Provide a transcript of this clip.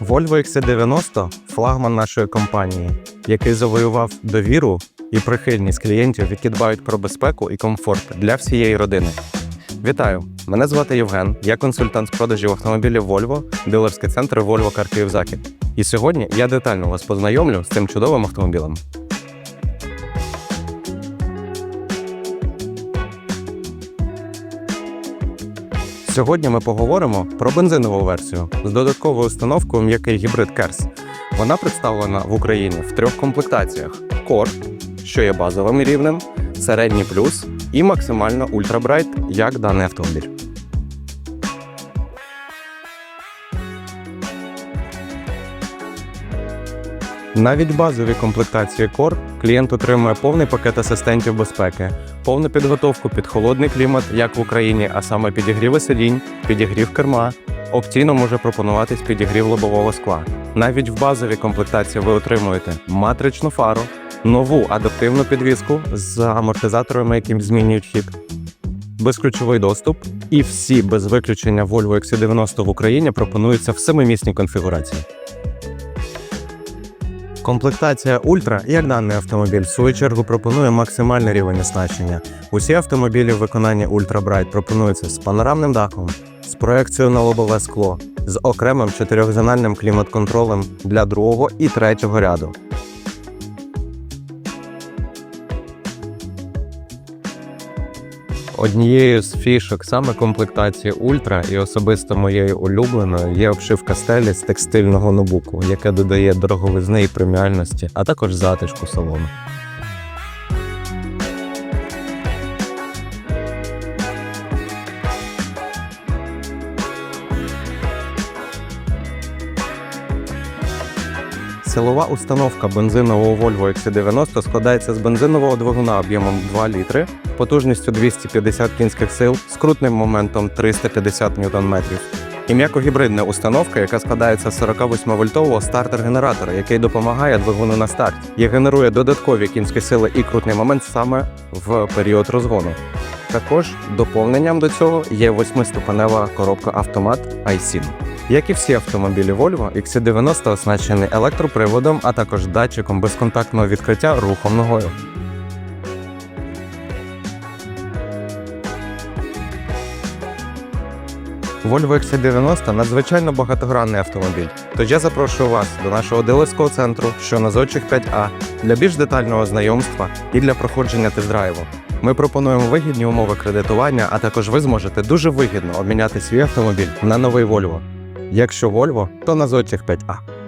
Volvo XC90 – флагман нашої компанії, який завоював довіру і прихильність клієнтів, які дбають про безпеку і комфорт для всієї родини. Вітаю! Мене звати Євген, я консультант з продажів автомобілів Volvo, дилерський центр Volvo Car Київ Захід. І сьогодні я детально вас познайомлю з цим чудовим автомобілем. Сьогодні ми поговоримо про бензинову версію з додатковою установкою м'який гібрид Керс. Вона представлена в Україні в трьох комплектаціях: Core, що є базовим рівнем, середній плюс і максимально ультрабрайт, як даний автомобіль. Навіть в базовій комплектації Core клієнт отримує повний пакет асистентів безпеки, повну підготовку під холодний клімат, як в Україні, а саме підігріви сидінь, підігрів керма. Опційно може пропонуватись підігрів лобового скла. Навіть в базовій комплектації ви отримуєте матричну фару, нову адаптивну підвіску з амортизаторами, яким змінюють хід, безключовий доступ, і всі без виключення Volvo XC90 в Україні пропонуються в семимісній конфігурації. Комплектація Ультра, як даний автомобіль, в свою чергу пропонує максимальний рівень оснащення. Усі автомобілі в виконанні Ultra Bright пропонуються з панорамним дахом, з проекцією на лобове скло, з окремим чотирьохзональним клімат-контролем для другого і третього ряду. Однією з фішок саме комплектації Ультра і особисто моєю улюбленою є обшивка стелі з текстильного нобуку, яке додає дороговизни і преміальності, а також затишку салону. Силова установка бензинового Volvo XC90 складається з бензинового двигуна об'ємом 2 літри, потужністю 250 кінських сил, скрутним моментом 350 Нм. І м'якогібридна установка, яка складається з 48-вольтового стартер-генератора, який допомагає двигуну на старті і генерує додаткові кінські сили і крутний момент саме в період розгону. Також доповненням до цього є восьмиступенева коробка автомат iSIN. Як і всі автомобілі Volvo, XC90 оснащений електроприводом, а також датчиком безконтактного відкриття рухом ногою. Volvo XC90 надзвичайно багатогранний автомобіль. Тож я запрошую вас до нашого дилерського центру, що на Зодчих 5А, для більш детального знайомства і для проходження тест-драйву. Ми пропонуємо вигідні умови кредитування, а також ви зможете дуже вигідно обміняти свій автомобіль на новий Volvo. Якщо Volvo, то на Зодчих 5А.